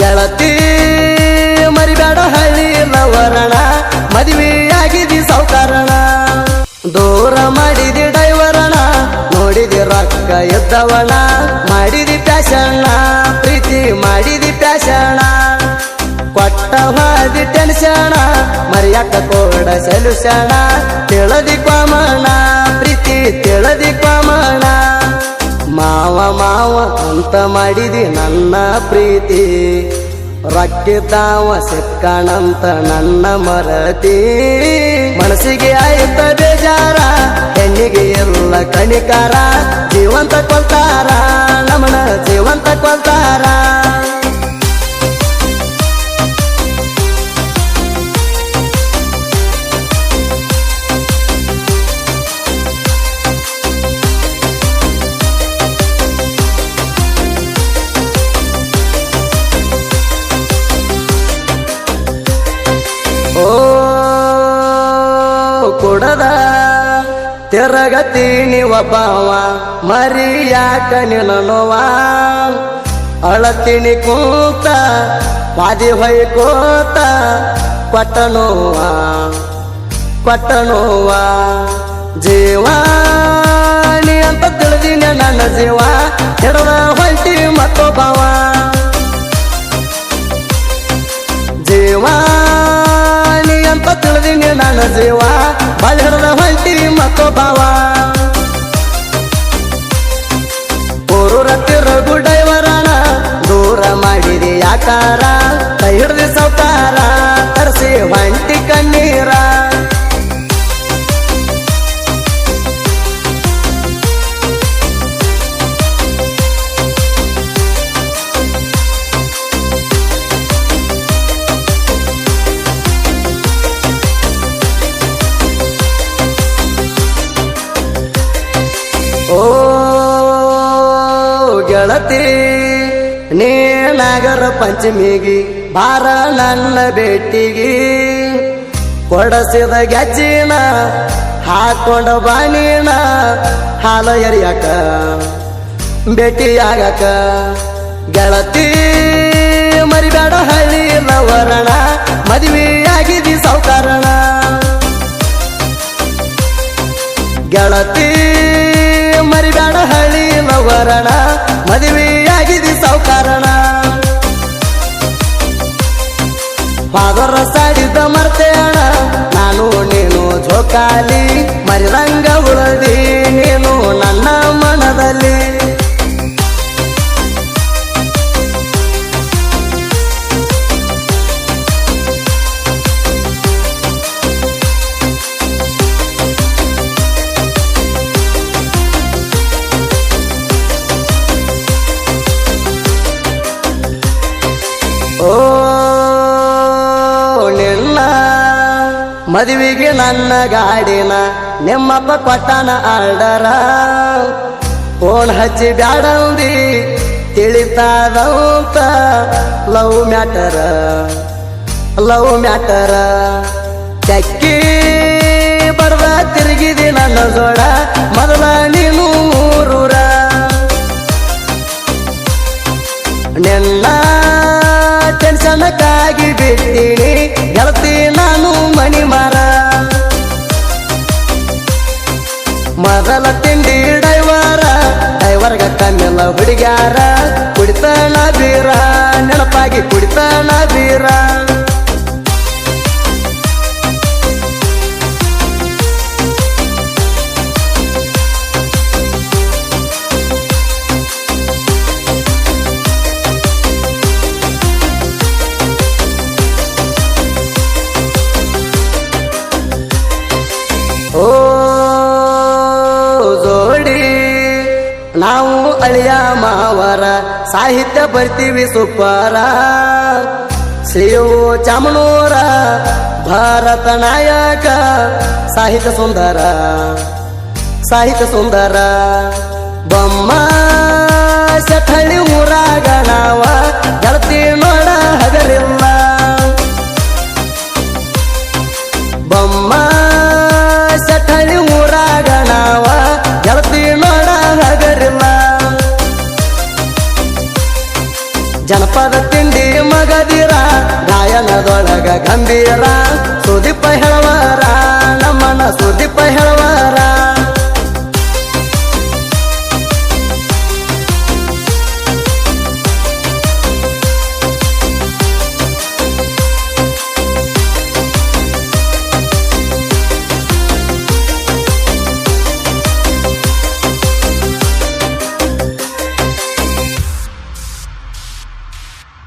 ಗೆಳತಿ, ಮರಿಬೇಡ ಹಳ್ಳಿ ಲವರಣ ಮದುವೆಯಾಗಿದಿ ಸೌಕರಣ ದೂರ ಮಾಡಿದಿ ಡೈವರಣ. ನೋಡಿದಿ ರೊಕ್ಕ ಎದ್ದವಣ. ಮಾಡಿದಿ ಪ್ಯಾಶಣ ಪ್ರೀತಿ ಮಾಡಿದಿ ಪ್ಯಾಶಣ ಕೊಟ್ಟ ಹಾದಿ ಟೆನ್ಷಣ ಮರಿಯಾಕ ಕೋಡ ಸೆಲುಷಣ ತಿಳದಿ ಕ್ವಾಮಣ ಪ್ರೀತಿ ತಿಳದಿ ಮಾವ ಅಂತ ಮಾಡಿದಿ ನನ್ನ ಪ್ರೀತಿ. ರೊಕ್ಕಿದ್ದಾವ ಸಿಕ್ಕಣಂತ ನನ್ನ ಮರತಿ. ಮನಸ್ಸಿಗೆ ಆಯ್ತ ಬೇಜಾರ, ಹೆಣ್ಣಿಗೆ ಎಲ್ಲ ಕಣಿಕಾರ ಜೀವಂತ ಕೊಲ್ತಾರ, ನಮನ ಜೀವಂತ ಕೊಲ್ತಾರ. ಕುಡದ? ತಿರಗತೀನಿ ಒಬ್ಬವ ಮರಿಯಾಕ ನಿನ್ನನುವ ಅಳತೀನಿ ಕೂತ ಪಾದಿ ಹೊಯ್ಕೋತ ಕೊಟ್ಟನುವ ಕೊಟ್ಟನುವ? ಜೀವ ನೀ ಅಂತ ತಿಳಿದಿನ ನನ್ನ ಜೀವ ಹಿಡದ ಹೊಂಟಿ ಮತ್ತೊಬ್ಬವ. ನೀ ಅಂತ ತಿಳಿದಿನ ನನ್ನ ಜೀವ ಬಾಳ್ ಹಿಡ್ದ ಹೊಂಟಿ ಬಾವ ಊರೂರ ತಿರುಗು ಡೈವರಣ ದೂರ ಮಾಡಿದಿ ಯಾಕಾರ ಗೆಳತಿ ನೀ ನಾಗರ ಪಂಚಮಿಗಿ ಬಾರ ನನ್ನ ಭೇಟಿಗಿ. ಕೊಡಸಿದ ಗೆಜ್ಜಿನ, ಹಾಕೊಂಡ ಬಾಣಿನ ಹಾಲ ಎರಿಯಾಕ, ಭೇಟಿಯಾಗಕ. ಗೆಳತಿ, ಮರಿಬೇಡ ಹಳ್ಳಿ ನವರಣ ಮದುವೆಯಾಗಿದಿ ಸೌಕಾರಣ ಗೆಳತಿ, ಮರಿಬೇಡ ಹಳ್ಳಿ ಲವರಣ ಪಾದರ ಸಾಡಿದ ಮರ್ತೇಣ ನಾನು ನೀನು ಜೋಕಾಲಿ ಮರಿದಂಗ ಉಳದಿ ನೀನು ನನ್ನ ಮನದಲ್ಲಿ. ಮದುವೆಗೆ ನನ್ನ ಗಾಡಿನ ನಿಮ್ಮಪ್ಪ ಕೊಟ್ಟನ ಆರ್ಡರ. ಫೋನ್ ಹಚ್ಚಿ ಬ್ಯಾಡಂದಿ ತಿಳಿತಾದಂತ ಲವ್ ಮ್ಯಾಟರ ಲವ್ ಮ್ಯಾಟರ ಚಕ್ಕಿ ಬರ್ದ ತಿರುಗಿದಿ ನನ್ನ ಜೋಡ. ಕಮ್ಮಿಲ್ಲ ಹುಡುಗ್ಯಾರ ಕುಡಿತಾನ ಬೀರ ನೆನಪಾಗಿ ಕುಡಿತಾನ ಬೀರ. ಓ ಜೋಡಿ ನಾವು ಅಳಿಯ ಮಾವರ ಸಾಹಿತ್ಯ ಬರ್ತೀವಿ ಸುಪ್ಪಾರ. ಶ್ರೀಯೋ ಚಾಮನೂರ ಭಾರತ ನಾಯಕ, ಸಾಹಿತ್ಯ ಸುಂದರ ಸಾಹಿತ್ಯ ಸುಂದರ. ಬೊಮ್ಮ ಸಠಳಿ ಊರಾಗ ನಾವ, ಗೆಳತಿ ನೋಡ ಹಗರಿಲ್ಲ. ಸುದೀಪದ ತಿಂಡಿ ಮಗದಿರ ಗಾಯನದೊಳಗ ಗಂಭೀರ. ಸುದೀಪ ಹೇಳವರ ನಮ್ಮನ ಸುದೀಪ ಹೇಳವರ.